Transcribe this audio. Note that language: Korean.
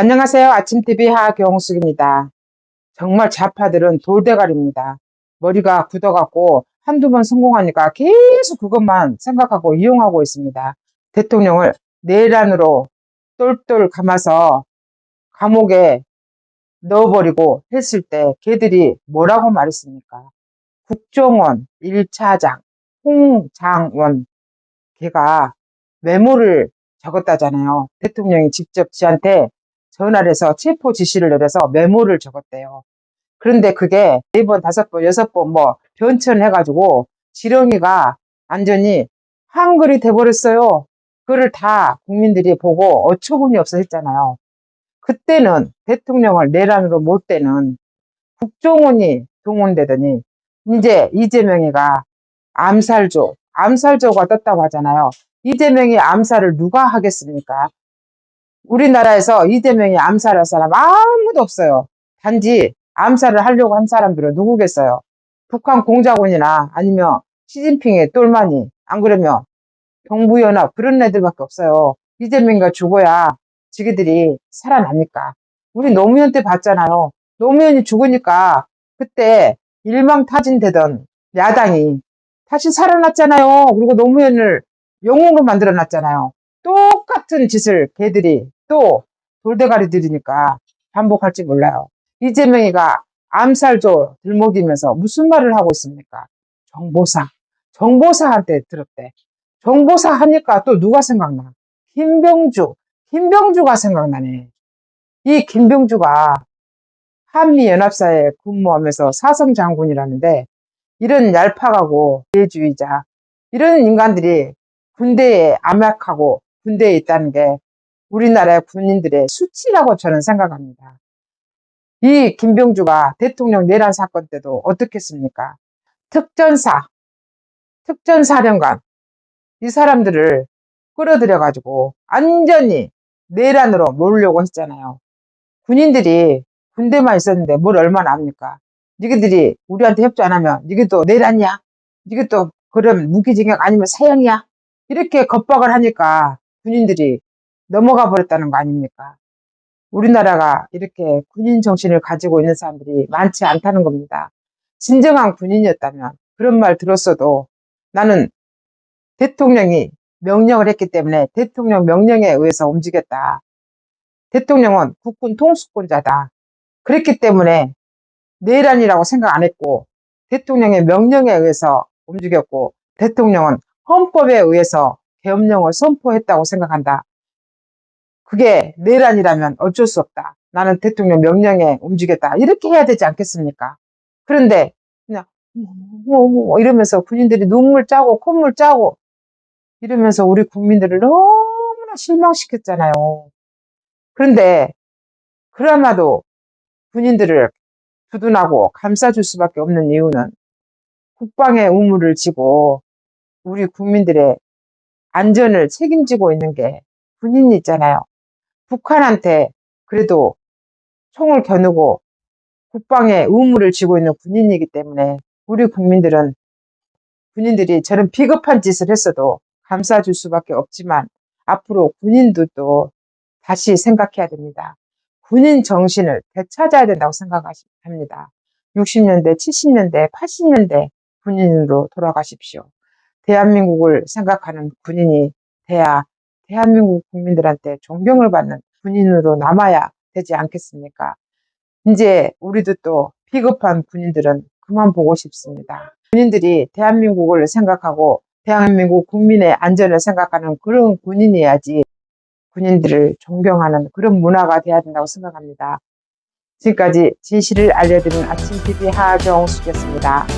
안녕하세요. 아침TV 하경숙입니다. 정말 좌파들은 돌대가리입니다. 머리가 굳어갖고 한두 번 성공하니까 계속 그것만 생각하고 이용하고 있습니다. 대통령을 내란으로 똘똘 감아서 감옥에 넣어버리고 했을 때 걔들이 뭐라고 말했습니까? 국정원 1차장 홍장원 걔가 메모를 적었다잖아요. 대통령이 직접 지한테 전화를 해서 체포 지시를 내려서 메모를 적었대요. 그런데 그게 네 번, 다섯 번, 여섯 번 뭐 변천해가지고 지렁이가 완전히 한글이 돼버렸어요. 그거를 다 국민들이 보고 어처구니 없어 했잖아요. 그때는 대통령을 내란으로 몰 때는 국정원이 동원되더니 이제 이재명이가 암살조, 암살조가 떴다고 하잖아요. 이재명이 암살을 누가 하겠습니까? 우리나라에서 이재명이 암살할 사람 아무도 없어요. 단지 암살을 하려고 한 사람들은 누구겠어요? 북한 공작원이나 아니면 시진핑의 똘마니, 안 그러면 경부연합 그런 애들밖에 없어요. 이재명이가 죽어야 지기들이 살아나니까. 우리 노무현 때 봤잖아요. 노무현이 죽으니까 그때 일망타진되던 야당이 다시 살아났잖아요. 그리고 노무현을 영웅으로 만들어 놨잖아요. 똑같은 짓을 걔들이 또 돌대가리들이니까 반복할지 몰라요. 이재명이가 암살조 들먹이면서 무슨 말을 하고 있습니까? 정보사. 정보사한테 들었대. 정보사 하니까 또 누가 생각나? 김병주. 김병주가 생각나네. 이 김병주가 한미연합사에 근무하면서 사성장군이라는데 이런 얄팍하고 대주의자 이런 인간들이 군대에 암약하고 군대에 있다는 게 우리나라의 군인들의 수치라고 저는 생각합니다. 이 김병주가 대통령 내란 사건 때도 어떻게 했습니까? 특전사, 특전사령관 이 사람들을 끌어들여 가지고 완전히 내란으로 몰려고 했잖아요. 군인들이 군대만 있었는데 뭘 얼마나 압니까? 니희들이 우리한테 협조 안 하면 니희도 내란이야? 니희도 그럼 무기징역 아니면 사형이야? 이렇게 겁박을 하니까 군인들이 넘어가 버렸다는 거 아닙니까? 우리나라가 이렇게 군인 정신을 가지고 있는 사람들이 많지 않다는 겁니다. 진정한 군인이었다면 그런 말 들었어도 나는 대통령이 명령을 했기 때문에 대통령 명령에 의해서 움직였다. 대통령은 국군 통수권자다. 그랬기 때문에 내란이라고 생각 안 했고 대통령의 명령에 의해서 움직였고 대통령은 헌법에 의해서 계엄령을 선포했다고 생각한다. 그게 내란이라면 어쩔 수 없다. 나는 대통령 명령에 움직였다. 이렇게 해야 되지 않겠습니까? 그런데 그냥 뭐, 뭐 이러면서 군인들이 눈물 짜고 콧물 짜고 이러면서 우리 국민들을 너무나 실망시켰잖아요. 그런데 그나마도 군인들을 두둔하고 감싸줄 수밖에 없는 이유는 국방의 의무를 지고 우리 국민들의 안전을 책임지고 있는 게 군인이 있잖아요. 북한한테 그래도 총을 겨누고 국방의 의무를 지고 있는 군인이기 때문에 우리 국민들은 군인들이 저런 비겁한 짓을 했어도 감싸줄 수밖에 없지만 앞으로 군인들도 다시 생각해야 됩니다. 군인 정신을 되찾아야 된다고 생각합니다. 60년대, 70년대, 80년대 군인으로 돌아가십시오. 대한민국을 생각하는 군인이 돼야 대한민국 국민들한테 존경을 받는 군인으로 남아야 되지 않겠습니까? 이제 우리도 또 비겁한 군인들은 그만 보고 싶습니다. 군인들이 대한민국을 생각하고 대한민국 국민의 안전을 생각하는 그런 군인이어야지 군인들을 존경하는 그런 문화가 돼야 된다고 생각합니다. 지금까지 진실을 알려드리는 아침TV 하정숙이었습니다.